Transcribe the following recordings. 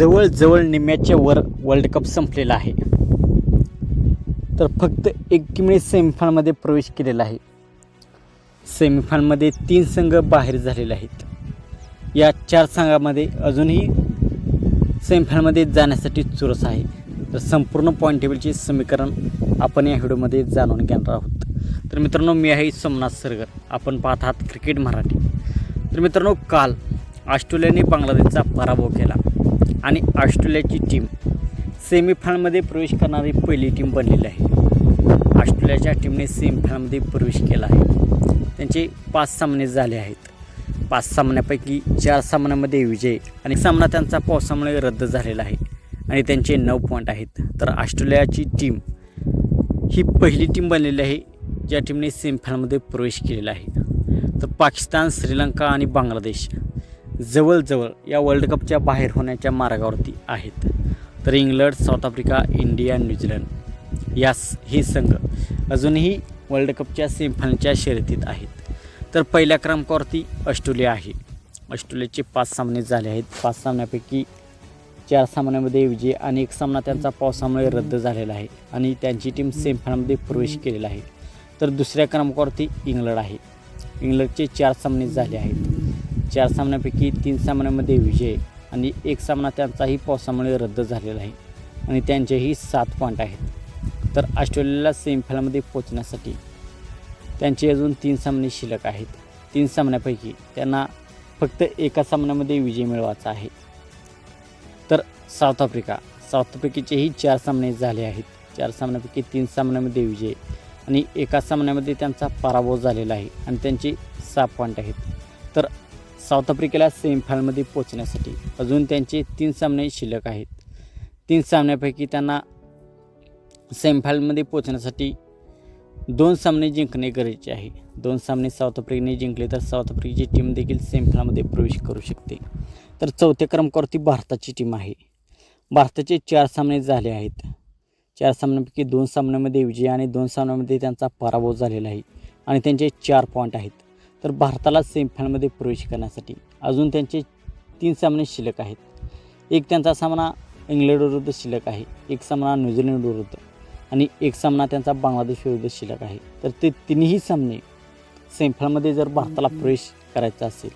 जवळजवळ निम्म्याच्या वर world cup संपलेला आहे. तर फक्त एक किमी सेमीफायनलमध्ये प्रवेश केलेला आहे. सेमीफायनलमध्ये तीन संघ बाहेर झालेले आहेत. या चार संघामध्ये अजूनही सेमीफायनलमध्ये जाण्यासाठी चुरस आहे. तर संपूर्ण पॉईंट टेबलचे समीकरण आपण या व्हिडिओमध्ये जाणून घेणार आहोत. तर मित्रांनो मी आहे सोमनाथ सरगर. आपण पाहत आहात क्रिकेट मराठी. तर मित्रांनो काल ऑस्ट्रेलियाने बांगलादेशचा पराभव केला. आणि ऑस्ट्रेलियाची टीम सेमीफायनलमध्ये प्रवेश करणारी पहिली टीम बनलेली आहे. ऑस्ट्रेलियाच्या टीमने सेमीफायनलमध्ये प्रवेश केला आहे. त्यांचे पाच सामने झाले आहेत. पाच सामन्यापैकी चार सामन्यामध्ये विजय आणि सामना त्यांचा पावसामुळे रद्द झालेला आहे आणि त्यांचे नऊ पॉईंट आहेत. तर ऑस्ट्रेलियाची टीम ही पहिली टीम बनलेली आहे ज्या टीमने सेमीफायनलमध्ये प्रवेश केलेला आहे. तर पाकिस्तान श्रीलंका आणि बांगलादेश जवळजवळ या वर्ल्ड कपच्या बाहेर होण्याच्या मार्गावरती आहेत. तर England South Africa India New Zealand यास हे संघ अजूनही वर्ल्ड कपच्या सेमीफायनलच्या शर्यतीत आहेत. तर पहिल्या क्रमांकावरती ऑस्ट्रेलिया आहे. ऑस्ट्रेलियाचे पाच सामने झाले आहेत. पाच सामन्यापैकी चार सामन्यामध्ये विजय आणि एक सामना त्यांचा पावसामुळे रद्द झालेला आहे आणि त्यांची टीम सेमीफायनलमध्ये प्रवेश केलेला आहे. तर दुसऱ्या क्रमांकावरती इंग्लंड आहे. इंग्लंडचे चार सामने झाले आहेत. चार सामन्यापैकी तीन सामन्यामध्ये विजय आणि एक सामना त्यांचाही पावसामुळे रद्द झालेला आहे आणि त्यांचेही सात पॉईंट आहेत. तर ऑस्ट्रेलियाला सेमीफायनलमध्ये पोचण्यासाठी त्यांचे अजून तीन सामने शिल्लक आहेत. तीन सामन्यापैकी त्यांना फक्त एका सामन्यामध्ये विजय मिळवायचा आहे. तर साऊथ आफ्रिका साऊथ आफ्रिकेचेही चार सामने झाले आहेत. चार सामन्यापैकी तीन सामन्यामध्ये विजय आणि एका सामन्यामध्ये त्यांचा पराभव झालेला आहे आणि त्यांचे सहा पॉईंट आहेत. तर साऊथ आफ्रिकेला सेमीफायनलमध्ये पोचण्यासाठी अजून त्यांचे तीन सामने शिल्लक आहेत. तीन सामन्यापैकी त्यांना सेमीफायनलमध्ये पोचण्यासाठी दोन सामने जिंकणे गरजेचे आहे. दोन सामने साऊथ आफ्रिकेने जिंकले तर साऊथ आफ्रिकेची टीम देखील सेमीफायनलमध्ये प्रवेश करू शकते. तर चौथ्या क्रमांकावरती भारताची टीम आहे. भारताचे चार सामने झाले आहेत. चार सामन्यापैकी दोन सामन्यामध्ये विजय आणि दोन सामन्यामध्ये त्यांचा पराभव झालेला आहे. आणि त्यांचे चार पॉईंट आहेत. तर भारताला सेमीफायनलमध्ये प्रवेश करण्यासाठी अजून त्यांचे तीन सामने शिल्लक आहेत. एक त्यांचा सामना इंग्लंडविरुद्ध शिल्लक आहे एक सामना न्यूझीलंड विरुद्ध आणि एक सामना त्यांचा बांगलादेश विरुद्ध शिल्लक आहे. तर ते तिन्ही सामने सेमीफायनलमध्ये जर भारताला प्रवेश करायचा असेल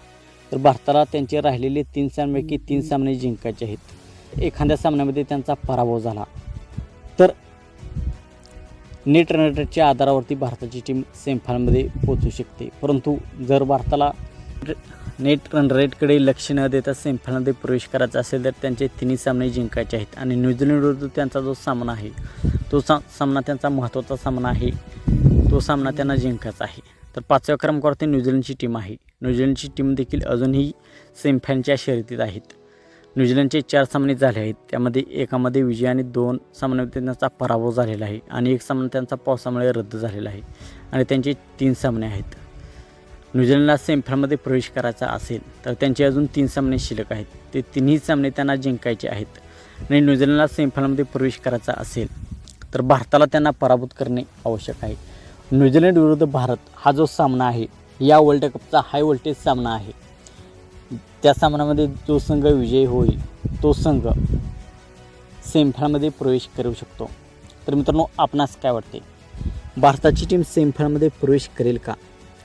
तर भारताला त्यांचे राहिलेले तीन सामन्यापैकी तीन सामने जिंकायचे आहेत. एखाद्या सामन्यामध्ये त्यांचा पराभव झाला तर नेट रनरेटच्या आधारावरती भारताची टीम सेमीफायनलमध्ये पोचू शकते. परंतु जर भारताला नेट रन रेटकडे लक्ष न देता सेमीफायनलमध्ये प्रवेश करायचा असेल तर त्यांचे तिन्ही सामने जिंकायचे आहेत. आणि न्यूझीलंडविरुद्ध त्यांचा जो सामना आहे तो सा सामना त्यांचा महत्त्वाचा सामना आहे. तो सामना त्यांना जिंकायचा आहे. तर पाचव्या क्रमांकावरती न्यूझीलंडची टीम आहे. न्यूझीलंडची टीम देखील अजूनही सेमीफायनलच्या शर्यतीत आहेत. न्यूझीलंडचे चार सामने झाले आहेत. त्यामध्ये एकामध्ये विजय आणि दोन सामन्यामध्ये त्यांचा पराभव झालेला आहे आणि एक सामना त्यांचा पावसामुळे रद्द झालेला आहे आणि त्यांचे तीन सामने आहेत. न्यूझीलंडला सेमीफायनलमध्ये प्रवेश करायचा असेल तर त्यांचे अजून तीन सामने शिल्लक आहेत. ते तिन्ही सामने त्यांना जिंकायचे आहेत. आणि न्यूझीलंडला सेमीफायनलमध्ये प्रवेश करायचा असेल तर भारताला त्यांना पराभूत करणे आवश्यक आहे. न्यूझीलंड विरुद्ध भारत हा जो सामना आहे या वर्ल्ड कपचा हाय व्होल्टेज सामना आहे. त्या सामन्यामध्ये जो संघ विजयी होईल तो संघ सेमीफायनलमध्ये प्रवेश करू शकतो. तर मित्रांनो आपणास काय वाटते? भारताची टीम सेमीफायनलमध्ये प्रवेश करेल का?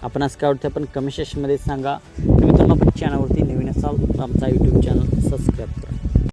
आपणास काय वाटते? आपण कमेंट सेक्शनमध्ये सांगा. मित्रांनो आपण चॅनलवरती नवीन असाल तर आमचा यूट्यूब चॅनल सबस्क्राईब